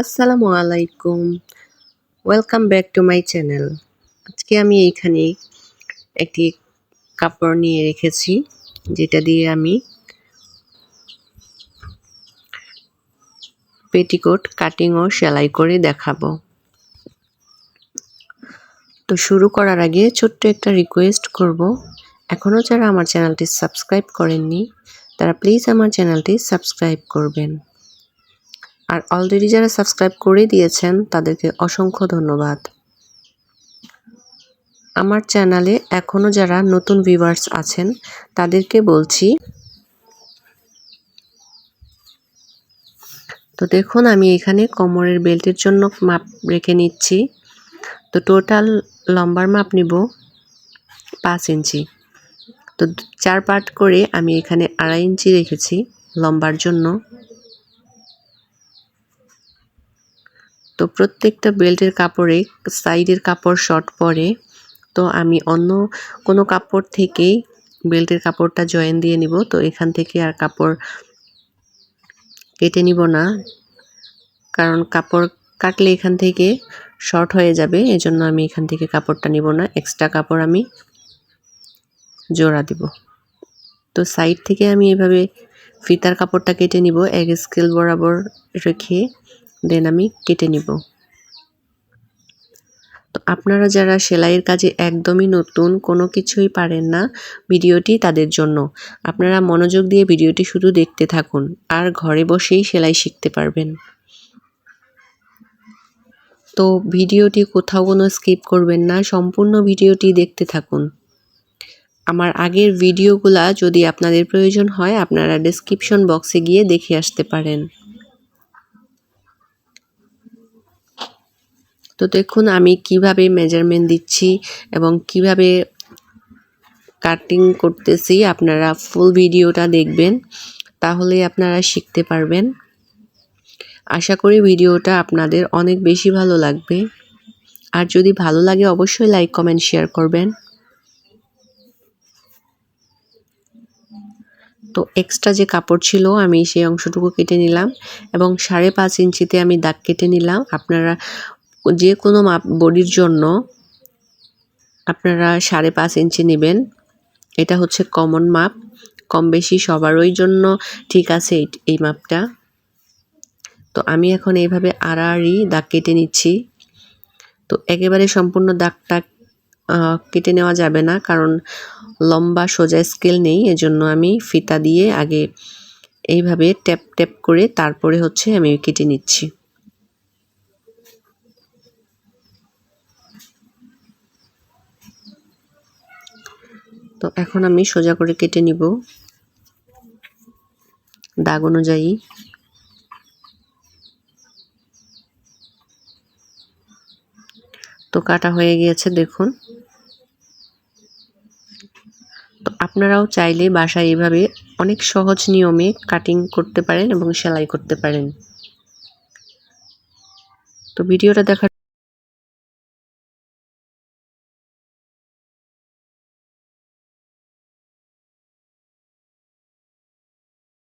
আসসালামু আলাইকুম। Welcome back to my channel আজকে আমি এইখানে একটি কাপড় নিয়ে রেখেছি, যেটা দিয়ে আমি পেটিকোট কাটিং ও সেলাই করে দেখাবো। তো শুরু করার আগে ছোট্ট একটা রিকোয়েস্ট করব। এখনও যারা আমার চ্যানেলটি সাবস্ক্রাইব করেননি, তারা প্লিজ আমার চ্যানেলটি সাবস্ক্রাইব করবেন। আর অলরেডি যারা সাবস্ক্রাইব করে দিয়েছেন, তাদেরকে অসংখ্য ধন্যবাদ। আমার চ্যানেলে এখনও যারা নতুন ভিউয়ার্স আছেন, তাদেরকে বলছি, তো দেখুন আমি এখানে কোমরের বেল্টের জন্য মাপ রেখে নিচ্ছি। তো টোটাল লম্বার মাপ নিব পাঁচ ইঞ্চি। তো চার পার্ট করে আমি এখানে আড়াই ইঞ্চি রেখেছি লম্বার জন্য। তো প্রত্যেকটা বেল্টের কাপড়ে সাইডের কাপড় শর্ট পরে, তো আমি অন্য কোনো কাপড় থেকেই বেল্টের কাপড়টা জয়েন দিয়ে নিব। তো এখান থেকে আর কাপড় কেটে নিব না, কারণ কাপড় কাটলে এখান থেকে শর্ট হয়ে যাবে, এজন্য আমি এখান থেকে কাপড়টা নিব না। এক্সট্রা কাপড় আমি জোড়া দিব। তো সাইড থেকে আমি এভাবে ফিতার কাপড়টা কেটে নিব, এক স্কেল বরাবর রেখে। দেন আমি কেটে নিব। তো আপনারা যারা সেলাইয়ের কাজে একদমই নতুন, কোনো কিছুই পারেন না ভিডিওটি তাদের জন্য। আপনারা মনোযোগ দিয়ে ভিডিওটি শুধু দেখতে থাকুন, আর ঘরে বসেই সেলাই শিখতে পারবেন। তো ভিডিওটি কোথাও কোনো স্কিপ করবেন না, সম্পূর্ণ ভিডিওটি দেখতে থাকুন। আমার আগের ভিডিওগুলা যদি আপনাদের প্রয়োজন হয়, আপনারা ডেসক্রিপশন বক্সে গিয়ে দেখে আসতে পারেন। তো দেখুন, আমি কীভাবে মেজারমেন্ট দিচ্ছি এবং কীভাবে কাটিং করতেছি, আপনারা ফুল ভিডিওটা দেখবেন তাহলে আপনারা শিখতে পারবেন। আশা করি ভিডিওটা আপনাদের অনেক বেশি ভালো লাগবে। আর যদি ভালো লাগে, অবশ্যই লাইক কমেন্ট শেয়ার করবেন। তো এক্সট্রা যে কাপড় ছিল, আমি সেই অংশটুকু কেটে নিলাম এবং সাড়ে পাঁচ ইঞ্চিতে আমি দাগ কেটে নিলাম। আপনারা যে কোনো মাপ বডির জন্য আপনারা সাড়ে পাঁচ ইঞ্চি নেবেন। এটা হচ্ছে কমন মাপ। কম বেশি সবারই জন্য ঠিক আছে এই মাপটা। তো আমি এখন এইভাবে আড়াআড়ি দাগ কেটে নিচ্ছি। তো একেবারে সম্পূর্ণ দাগটা কেটে নেওয়া যাবে না কারণ লম্বা সোজা স্কেল নেই। এজন্য আমি ফিতা দিয়ে আগে এইভাবে ট্যাপ ট্যাপ করে তারপরে হচ্ছে আমি কেটে নিচ্ছি। তো এখন আমি সোজা করে কেটে নিব। দাগ অনুযায়ী। তো কাটা হয়ে গিয়েছে, দেখুন। তো আপনারাও চাইলে বাসায় এভাবে অনেক সহজ নিয়মে কাটিং করতে পারেন এবং সেলাই করতে পারেন। তো ভিডিওটা দেখার